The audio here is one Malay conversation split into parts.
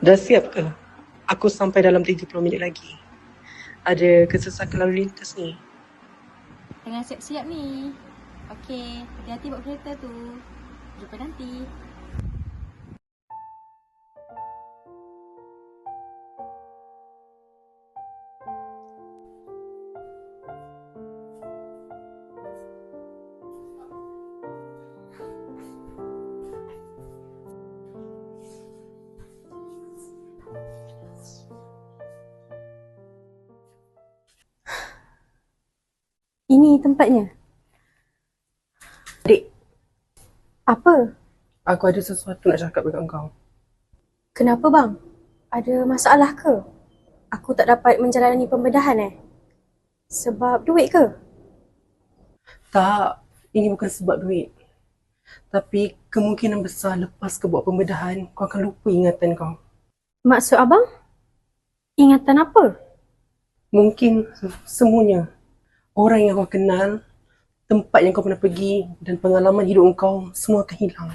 Dah siap ke? Aku sampai dalam 30 minit lagi. Ada kesesakan lalu lintas ni. Tengah siap-siap ni. Okey, hati-hati bawa kereta tu. Jumpa nanti. Ini tempatnya. Adik, Apa? aku ada sesuatu nak cakap dekat kau. Kenapa bang? Ada masalah ke? Aku tak dapat menjalani pembedahan eh? Sebab duit ke? Tak, ini bukan sebab duit. Tapi kemungkinan besar lepas kau buat pembedahan, kau akan lupa ingatan kau. Maksud abang? Ingatan apa? Mungkin semuanya. Orang yang kau kenal, tempat yang kau pernah pergi dan pengalaman hidup kau semua akan hilang.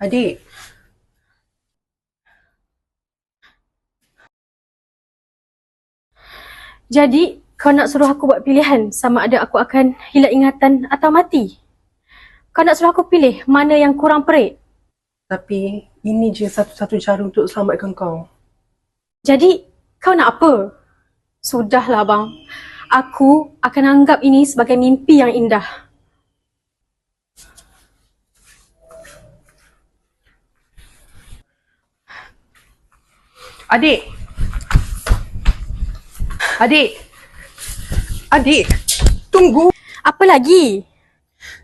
Adik, Jadi kau nak suruh aku buat pilihan sama ada aku akan hilang ingatan atau mati? Kau nak suruh aku pilih mana yang kurang perik? tapi ini je satu-satu cara untuk selamatkan kau. Jadi kau nak apa? Sudahlah bang. Aku akan anggap ini sebagai mimpi yang indah. Adik! Adik! Adik! Tunggu! Apa lagi?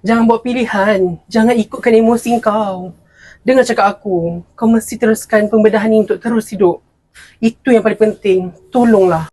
Jangan buat pilihan. Jangan ikutkan emosi kau. Dengar cakap aku. Kau mesti teruskan pembedahan ini untuk terus hidup. Itu yang paling penting. Tolonglah.